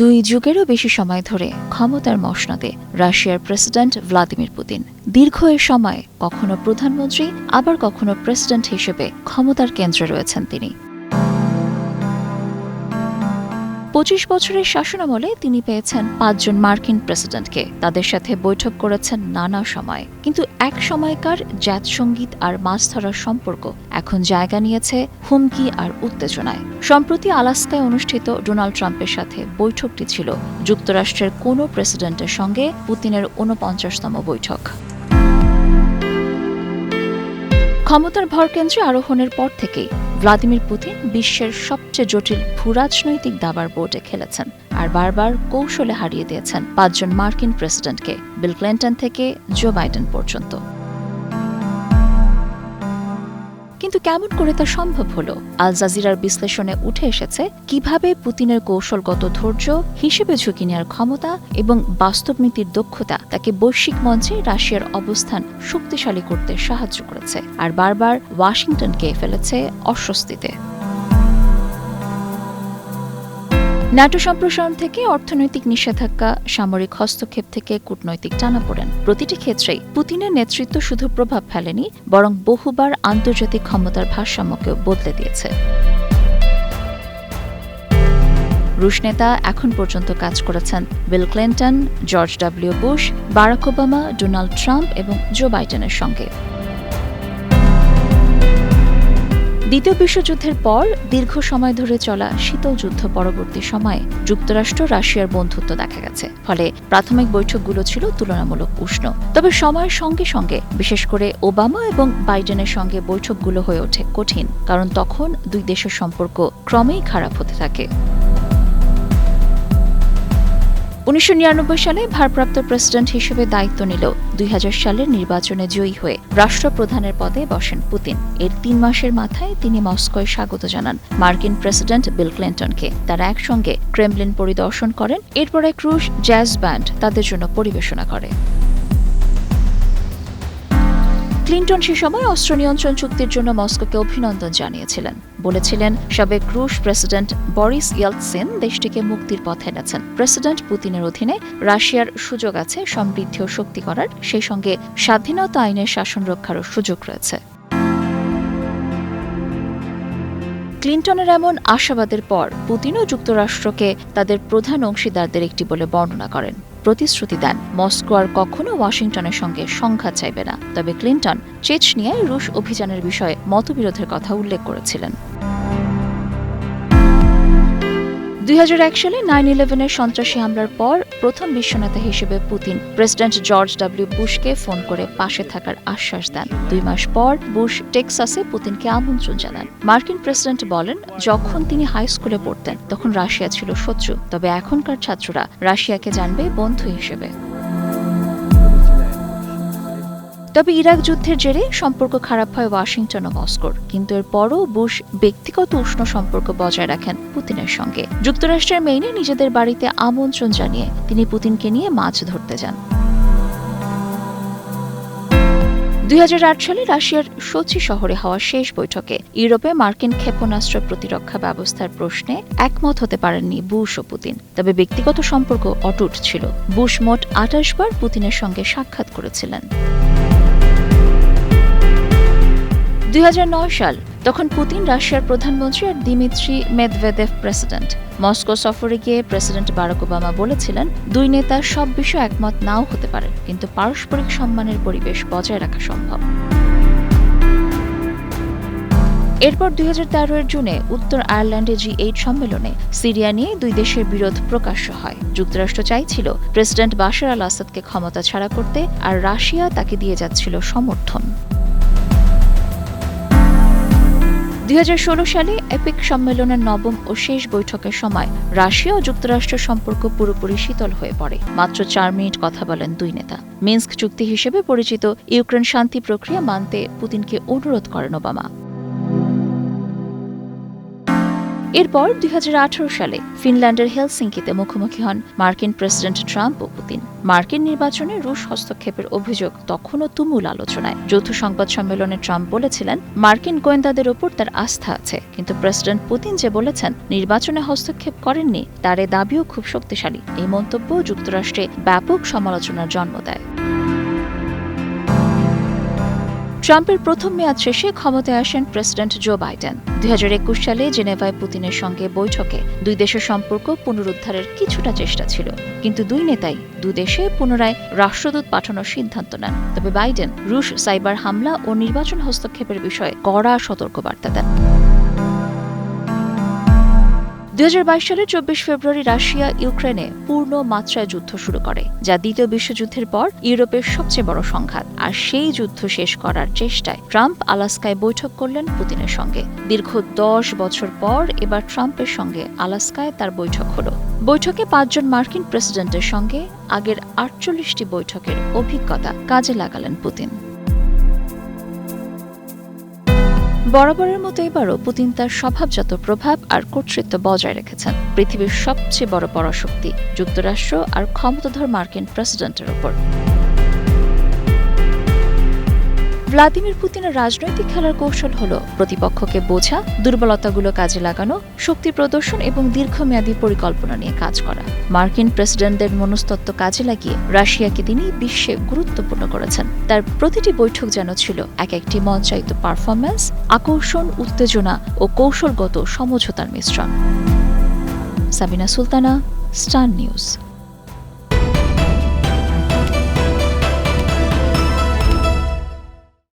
দুই যুগেরও বেশি সময় ধরে ক্ষমতার মসনদে রাশিয়ার প্রেসিডেন্ট ভ্লাদিমির পুতিন। দীর্ঘ এ সময় কখনো প্রধানমন্ত্রী, আবার কখনো প্রেসিডেন্ট হিসেবে ক্ষমতার কেন্দ্রে রয়েছেন তিনি। পঁচিশ বছরের শাসনামলে তিনি পেয়েছেন পাঁচজন মার্কিন প্রেসিডেন্টকে। তাদের সাথে বৈঠক করেছেন নানা সময়। কিন্তু এক সময়কার জ্যাত সংগীত আর মাছ ধরার সম্পর্ক এখন জায়গা নিয়েছে হুমকি আর উত্তেজনায়। সম্প্রতি আলাস্কায় অনুষ্ঠিত ডোনাল্ড ট্রাম্পের সাথে বৈঠকটি ছিল। যুক্তরাষ্ট্রের কোনো প্রেসিডেন্টের সঙ্গে পুতিনের ঊনপঞ্চাশতম বৈঠক। ক্ষমতার ভরকেন্দ্রে আরোহণের পর থেকেই ভ্লাদিমির পুতিন বিশ্বের সবচেয়ে জটিল ভূরাজনৈতিক দাবার বোর্ডে খেলেছেন আর বারবার কৌশলে হারিয়ে দিয়েছেন পাঁচজন মার্কিন প্রেসিডেন্টকে, বিল ক্লিন্টন থেকে জো বাইডেন পর্যন্ত। কেমন করে তা সম্ভব হলো? আল জাজিরার বিশ্লেষণে উঠে এসেছে কীভাবে পুতিনের কৌশলগত ধৈর্য, হিসেবে ঝুঁকি নেওয়ার ক্ষমতা এবং বাস্তবনীতির দক্ষতা তাকে বৈশ্বিক মঞ্চে রাশিয়ার অবস্থান শক্তিশালী করতে সাহায্য করেছে। আর বারবার ওয়াশিংটনকে ফেলেছে অস্বস্তিতে। ন্যাটো সম্প্রসারণ থেকে অর্থনৈতিক নিষেধাজ্ঞা, সামরিক হস্তক্ষেপ থেকে কূটনৈতিক টানাপোড়েন। প্রতিটি ক্ষেত্রেই পুতিনের নেতৃত্ব শুধু প্রভাব ফেলেনি, বরং বহুবার আন্তর্জাতিক ক্ষমতার ভারসাম্যকেও বদলে দিয়েছে। রুশ নেতা এখন পর্যন্ত কাজ করেছেন। Bill Clinton, George W Bush, Barack Obama, Donald Trump এবং জো বাইডেনের সঙ্গে। দ্বিতীয় বিশ্বযুদ্ধের পর দীর্ঘ সময় ধরে চলা শীতল যুদ্ধ পরবর্তী সময়ে যুক্তরাষ্ট্র রাশিয়ার বন্ধুত্ব দেখা গেছে। ফলে প্রাথমিক বৈঠকগুলো ছিল তুলনামূলক উষ্ণ। তবে সময়ের সঙ্গে সঙ্গে, বিশেষ করে ওবামা এবং বাইডেনের সঙ্গে বৈঠকগুলো হয়ে ওঠে কঠিন, কারণ তখন দুই দেশের সম্পর্ক ক্রমেই খারাপ হতে থাকে। উনিশশো নিরানব্বই সালে ভারপ্রাপ্ত প্রেসিডেন্ট হিসেবে দায়িত্ব নিল। দুই হাজার সালের নির্বাচনে জয়ী হয়ে রাষ্ট্রপ্রধানের পদে বসেন পুতিন। এর তিন মাসের মাথায় তিনি মস্কোয় স্বাগত জানান মার্কিন প্রেসিডেন্ট বিল ক্লিন্টনকে। তারা একসঙ্গে ক্রেমলিন পরিদর্শন করেন। এরপরে ক্রুশ জ্যাজ ব্যান্ড তাদের জন্য পরিবেশনা করে। ক্লিন্টন সে সময় অস্ত্র নিয়ন্ত্রণ চুক্তির জন্য মস্কোকে অভিনন্দন জানিয়েছিলেন। বলেছিলেন, সাবেক রুশ প্রেসিডেন্ট বরিস ইয়ালসেন দেশটিকে মুক্তির পথে এনেছেন। প্রেসিডেন্ট পুতিনের অধীনে রাশিয়ার সুযোগ আছে সমৃদ্ধি ও শক্তি করার। সেই সঙ্গে স্বাধীনতা আইনের শাসন রক্ষারও সুযোগ রয়েছে। ক্লিন্টনের এমন আশাবাদের পর পুতিনও যুক্তরাষ্ট্রকে তাদের প্রধান অংশীদারদের একটি বলে বর্ণনা করেন। প্রতিশ্রুতি দেন, মস্কো আর কখনো ওয়াশিংটনের সঙ্গে সংঘাত চাইবে না। তবে ক্লিন্টন চেচনিয়ায় রুশ অভিযানের বিষয়ে মতবিরোধের কথা উল্লেখ করেছিলেন। দুই হাজার এক সালে নাইন ইলেভেনের সন্ত্রাসী হামলার পর প্রথম বিশ্বনেতা হিসেবে পুতিন প্রেসিডেন্ট জর্জ ডাব্লিউ বুশকে ফোন করে পাশে থাকার আশ্বাস দেন। দুই মাস পর বুশ টেক্সাসে পুতিনকে আমন্ত্রণ জানান। মার্কিন প্রেসিডেন্ট বলেন, যখন তিনি হাই স্কুলে পড়তেন, তখন রাশিয়া ছিল শত্রু, তবে এখনকার ছাত্ররা রাশিয়াকে জানবে বন্ধু হিসেবে। তবে ইরাক যুদ্ধের জেরে সম্পর্ক খারাপ হয় ওয়াশিংটন ও মস্কোর। কিন্তু এরপরও বুশ ব্যক্তিগত উষ্ণ সম্পর্ক বজায় রাখেন পুতিনের সঙ্গে। যুক্তরাষ্ট্রের মেইনে নিজেদের বাড়িতে আমন্ত্রণ জানিয়ে তিনি পুতিনকে নিয়ে মাছ ধরতে যান। দুই হাজার আট সালে রাশিয়ার সোচি শহরে হওয়া শেষ বৈঠকে ইউরোপে মার্কিন ক্ষেপণাস্ত্র প্রতিরক্ষা ব্যবস্থার প্রশ্নে একমত হতে পারেননি বুশ ও পুতিন। তবে ব্যক্তিগত সম্পর্ক অটুট ছিল। বুশ মোট আঠাশ বার পুতিনের সঙ্গে সাক্ষাৎ করেছিলেন। দুই হাজার নয় সাল, তখন পুতিন রাশিয়ার প্রধানমন্ত্রী আর দিমিত্রি মেদভেদেভ প্রেসিডেন্ট। মস্কো সফরে গিয়ে প্রেসিডেন্ট বারাক ওবামা বলেছিলেন, দুই নেতা সব বিষয়ে একমত নাও হতে পারে, কিন্তু পারস্পরিক সম্মানের পরিবেশ বজায় রাখা সম্ভব। এরপর দুই হাজার তেরো এর জুনে উত্তর আয়ারল্যান্ডে জি এইট সম্মেলনে সিরিয়া নিয়ে দুই দেশের বিরোধ প্রকাশ্য হয়। যুক্তরাষ্ট্র চাইছিল প্রেসিডেন্ট বাশার আল আসাদকে ক্ষমতা ছাড়া করতে, আর রাশিয়া তাকে দিয়ে যাচ্ছিল সমর্থন। দুই হাজার ষোলো সালে এপিক সম্মেলনের নবম ও শেষ বৈঠকের সময় রাশিয়া ও যুক্তরাষ্ট্রের সম্পর্ক পুরোপুরি শীতল হয়ে পড়ে। মাত্র চার মিনিট কথা বলেন দুই নেতা। মিন্স্ক চুক্তি হিসেবে পরিচিত ইউক্রেন শান্তি প্রক্রিয়া মানতে পুতিনকে অনুরোধ করেন ওবামা। এরপর দুই হাজার আঠেরো সালে ফিনল্যান্ডের হেলসিঙ্কিতে মুখোমুখি হন মার্কিন প্রেসিডেন্ট ট্রাম্প ও পুতিন। মার্কিন নির্বাচনে রুশ হস্তক্ষেপের অভিযোগ তখনও তুমুল আলোচনায়। যৌথ সংবাদ সম্মেলনে ট্রাম্প বলেছিলেন, মার্কিন গোয়েন্দাদের ওপর তার আস্থা আছে, কিন্তু প্রেসিডেন্ট পুতিন যে বলেছেন, নির্বাচনে হস্তক্ষেপ করেননি, তার এ দাবিও খুব শক্তিশালী। এই মন্তব্য যুক্তরাষ্ট্রে ব্যাপক সমালোচনার জন্ম দেয়। ট্রাম্পের প্রথম মেয়াদ শেষে ক্ষমতায় আসেন প্রেসিডেন্ট জো বাইডেন। দুই হাজার একুশ সালে জেনেভায় পুতিনের সঙ্গে বৈঠকে দুই দেশের সম্পর্ক পুনরুদ্ধারের কিছুটা চেষ্টা ছিল, কিন্তু দুই নেতাই দুদেশে পুনরায় রাষ্ট্রদূত পাঠানোর সিদ্ধান্ত নেন। তবে বাইডেন রুশ সাইবার হামলা ও নির্বাচন হস্তক্ষেপের বিষয়ে কড়া সতর্কবার্তা দেন। দুই হাজার বাইশ সালের চব্বিশ ফেব্রুয়ারি রাশিয়া ইউক্রেনে পূর্ণ মাত্রায় যুদ্ধ শুরু করে, যা দ্বিতীয় বিশ্বযুদ্ধের পর ইউরোপের সবচেয়ে বড় সংঘাত। আর সেই যুদ্ধ শেষ করার চেষ্টায় ট্রাম্প আলাস্কায় বৈঠক করলেন পুতিনের সঙ্গে। দীর্ঘ দশ বছর পর এবার ট্রাম্পের সঙ্গে আলাস্কায় তার বৈঠক হলো। বৈঠকে পাঁচজন মার্কিন প্রেসিডেন্টের সঙ্গে আগের আটচল্লিশটি বৈঠকের অভিজ্ঞতা কাজে লাগালেন পুতিন। বরাবরের মতো এবারও পুতিন তার স্বভাবজাত প্রভাব আর কর্তৃত্ব বজায় রেখেছেন, পৃথিবীর সবচেয়ে বড় পরাশক্তি, যুক্তরাষ্ট্র আর ক্ষমতাধর মার্কিন প্রেসিডেন্টের ওপর ভ্লাদিমির পুতিনের রাজনৈতিক খেলার কৌশল হল প্রতিপক্ষকে বোঝা, দুর্বলতাগুলো কাজে লাগানো, শক্তি প্রদর্শন এবং দীর্ঘমেয়াদী পরিকল্পনা নিয়ে কাজ করা। মার্কিন প্রেসিডেন্টদের মনস্তত্ব কাজে লাগিয়ে রাশিয়াকে তিনি বিশ্বে গুরুত্বপূর্ণ করেছেন। তার প্রতিটি বৈঠক যেন ছিল এক একটি মঞ্চায়িত পারফরম্যান্স, আকর্ষণ, উত্তেজনা ও কৌশলগত সমঝোতার মিশ্রণ। Sabina Sultana, star news.